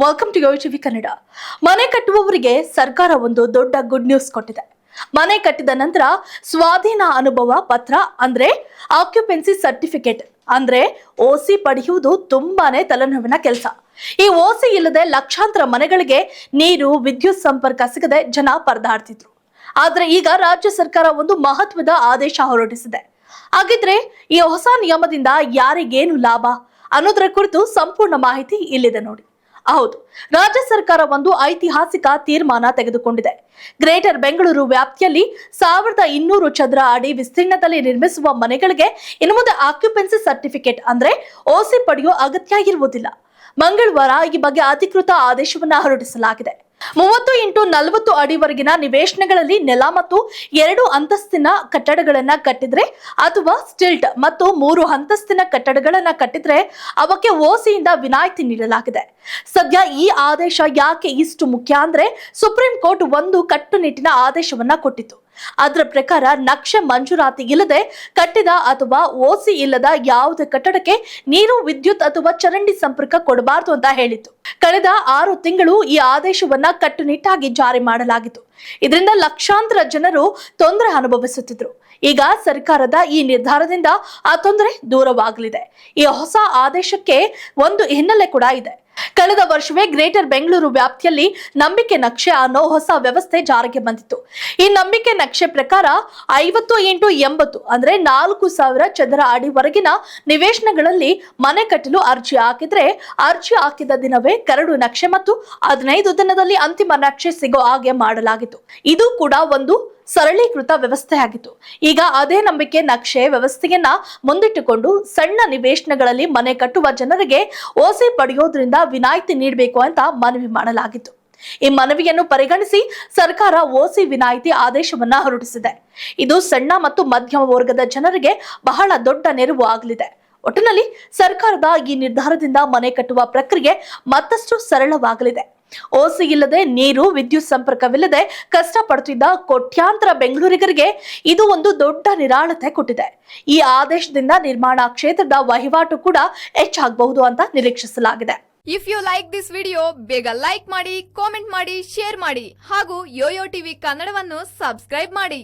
Welcome to TV Kannada ಮನೆ ಕಟ್ಟುವವರಿಗೆ ಸರ್ಕಾರ ಒಂದು ದೊಡ್ಡ ಗುಡ್ ನ್ಯೂಸ್ ಕೊಟ್ಟಿದೆ. ಮನೆ ಕಟ್ಟಿದ ನಂತರ ಸ್ವಾಧೀನ ಅನುಭವ ಪತ್ರ, ಅಂದ್ರೆ ಆಕ್ಯುಪೆನ್ಸಿ ಸರ್ಟಿಫಿಕೇಟ್ ಅಂದ್ರೆ ಓಸಿ ಪಡೆಯುವುದು ತುಂಬಾನೇ ತಲೆನೋವಿನ ಕೆಲಸ. ಈ ಓಸಿ ಇಲ್ಲದೆ ಲಕ್ಷಾಂತರ ಮನೆಗಳಿಗೆ ನೀರು, ವಿದ್ಯುತ್ ಸಂಪರ್ಕ ಸಿಗದೆ ಜನ ಪರದಾಡ್ತಿದ್ರು. ಆದ್ರೆ ಈಗ ರಾಜ್ಯ ಸರ್ಕಾರ ಒಂದು ಮಹತ್ವದ ಆದೇಶ ಹೊರಡಿಸಿದೆ ಹಾಗಿದ್ರೆ ಈ ಹೊಸ ನಿಯಮದಿಂದ ಯಾರಿಗೇನು ಲಾಭ ಅನ್ನೋದರ ಕುರಿತು ಸಂಪೂರ್ಣ ಮಾಹಿತಿ ಇಲ್ಲಿದೆ ನೋಡಿ. ಹೌದು. ರಾಜ್ಯ ಸರ್ಕಾರ ಒಂದು ಐತಿಹಾಸಿಕ ತೀರ್ಮಾನ ತೆಗೆದುಕೊಂಡಿದೆ. ಗ್ರೇಟರ್ ಬೆಂಗಳೂರು ವ್ಯಾಪ್ತಿಯಲ್ಲಿ ಸಾವಿರದ ಇನ್ನೂರು ಚದರ ಅಡಿ ವಿಸ್ತೀರ್ಣದಲ್ಲಿ ನಿರ್ಮಿಸುವ ಮನೆಗಳಿಗೆ ಇನ್ನು ಮುಂದೆ ಆಕ್ಯುಪೆನ್ಸಿ ಸರ್ಟಿಫಿಕೇಟ್ ಅಂದ್ರೆ ಓಸಿ ಪಡೆಯುವ ಅಗತ್ಯ ಇರುವುದಿಲ್ಲ. ಮಂಗಳವಾರ ಈ ಬಗ್ಗೆ ಅಧಿಕೃತ ಆದೇಶವನ್ನು ಹೊರಡಿಸಲಾಗಿದೆ. ಮೂವತ್ತು ಇಂಟು ನಲವತ್ತು ಅಡಿವರೆಗಿನ ನಿವೇಶನಗಳಲ್ಲಿ ನೆಲ ಮತ್ತು ಎರಡು ಅಂತಸ್ತಿನ ಕಟ್ಟಡಗಳನ್ನ ಕಟ್ಟಿದ್ರೆ ಅಥವಾ ಸ್ಟಿಲ್ಟ್ ಮತ್ತು ಮೂರು ಅಂತಸ್ತಿನ ಕಟ್ಟಡಗಳನ್ನ ಕಟ್ಟಿದ್ರೆ ಅವಕ್ಕೆ ಓಸಿಯಿಂದ ವಿನಾಯಿತಿ ನೀಡಲಾಗಿದೆ. ಸದ್ಯ ಈ ಆದೇಶ ಯಾಕೆ ಇಷ್ಟು ಮುಖ್ಯ ಅಂದ್ರೆ ಸುಪ್ರೀಂ ಕೋರ್ಟ್ ಒಂದು ಕಟ್ಟುನಿಟ್ಟಿನ ಆದೇಶವನ್ನ ಕೊಟ್ಟಿತ್ತು. ಅದರ ಪ್ರಕಾರ ನಕ್ಷೆ ಮಂಜೂರಾತಿ ಇಲ್ಲದೆ ಕಟ್ಟಿದ ಅಥವಾ ಓಸಿ ಇಲ್ಲದ ಯಾವುದೇ ಕಟ್ಟಡಕ್ಕೆ ನೀರು, ವಿದ್ಯುತ್ ಅಥವಾ ಚರಂಡಿ ಸಂಪರ್ಕ ಕೊಡಬಾರದು ಅಂತ ಹೇಳಿತ್ತು. ಕಳೆದ ಆರು ತಿಂಗಳು ಈ ಆದೇಶವನ್ನ ಕಟ್ಟುನಿಟ್ಟಾಗಿ ಜಾರಿ ಮಾಡಲಾಗಿತ್ತು. ಇದರಿಂದ ಲಕ್ಷಾಂತರ ಜನರು ತೊಂದರೆ ಅನುಭವಿಸುತ್ತಿದ್ರು. ಈಗ ಸರ್ಕಾರದ ಈ ನಿರ್ಧಾರದಿಂದ ಆ ತೊಂದರೆ ದೂರವಾಗಲಿದೆ. ಈ ಹೊಸ ಆದೇಶಕ್ಕೆ ಒಂದು ಹಿನ್ನೆಲೆ ಕೂಡ ಇದೆ. ಕಳೆದ ವರ್ಷವೇ ಗ್ರೇಟರ್ ಬೆಂಗಳೂರು ವ್ಯಾಪ್ತಿಯಲ್ಲಿ ನಂಬಿಕೆ ನಕ್ಷೆ ಅನ್ನೋ ಹೊಸ ವ್ಯವಸ್ಥೆ ಜಾರಿಗೆ ಬಂದಿತ್ತು. ಈ ನಂಬಿಕೆ ನಕ್ಷೆ ಪ್ರಕಾರ ಐವತ್ತು ಇಂಟು ಎಂಬತ್ತು ಅಂದ್ರೆ ನಾಲ್ಕು ಸಾವಿರ ಚದರ ಅಡಿವರೆಗಿನ ನಿವೇಶನಗಳಲ್ಲಿ ಮನೆ ಕಟ್ಟಲು ಅರ್ಜಿ ಹಾಕಿದ್ರೆ ಅರ್ಜಿ ಹಾಕಿದ ದಿನವೇ ಕರಡು ನಕ್ಷೆ ಮತ್ತು ಹದಿನೈದು ದಿನದಲ್ಲಿ ಅಂತಿಮ ನಕ್ಷೆ ಸಿಗೋ ಹಾಗೆ ಮಾಡಲಾಗಿತ್ತು. ಇದು ಕೂಡ ಒಂದು ಸರಳೀಕೃತ ವ್ಯವಸ್ಥೆಯಾಗಿತ್ತು. ಈಗ ಅದೇ ನಂಬಿಕೆ ನಕ್ಷೆ ವ್ಯವಸ್ಥೆಯನ್ನ ಮುಂದಿಟ್ಟುಕೊಂಡು ಸಣ್ಣ ನಿವೇಶನಗಳಲ್ಲಿ ಮನೆ ಕಟ್ಟುವ ಜನರಿಗೆ ಓಸಿ ಪಡೆಯೋದ್ರಿಂದ ವಿನಾಯಿತಿ ನೀಡಬೇಕು ಅಂತ ಮನವಿ ಮಾಡಲಾಗಿತ್ತು. ಈ ಮನವಿಯನ್ನು ಪರಿಗಣಿಸಿ ಸರ್ಕಾರ ಓಸಿ ವಿನಾಯಿತಿ ಆದೇಶವನ್ನ ಹೊರಡಿಸಿದೆ. ಇದು ಸಣ್ಣ ಮತ್ತು ಮಧ್ಯಮ ವರ್ಗದ ಜನರಿಗೆ ಬಹಳ ದೊಡ್ಡ ನೆರವು ಆಗಲಿದೆ. ಒಟ್ಟಿನಲ್ಲಿ ಸರ್ಕಾರದ ಈ ನಿರ್ಧಾರದಿಂದ ಮನೆ ಕಟ್ಟುವ ಪ್ರಕ್ರಿಯೆ ಮತ್ತಷ್ಟು ಸರಳವಾಗಲಿದೆ. ಓಸಿ ಇಲ್ಲದೆ ನೀರು, ವಿದ್ಯುತ್ ಸಂಪರ್ಕವಿಲ್ಲದೆ ಕಷ್ಟಪಡುತ್ತಿದ್ದ ಕೋಟ್ಯಾಂತರ ಬೆಂಗಳೂರಿಗರಿಗೆ ಇದು ಒಂದು ದೊಡ್ಡ ನಿರಾಳತೆ ಕೊಟ್ಟಿದೆ. ಈ ಆದೇಶದಿಂದ ನಿರ್ಮಾಣ ಕ್ಷೇತ್ರದ ವಹಿವಾಟು ಕೂಡ ಹೆಚ್ಚಾಗಬಹುದು ಅಂತ ನಿರೀಕ್ಷಿಸಲಾಗಿದೆ. If you like this video ಬೇಗ ಲೈಕ್ ಮಾಡಿ ಕಾಮೆಂಟ್ ಮಾಡಿ ಶೇರ್ ಮಾಡಿ ಹಾಗೂ ಯೋಯೋ ಟಿವಿ ಕನ್ನಡವನ್ನು ಸಬ್ಸ್ಕ್ರೈಬ್ ಮಾಡಿ.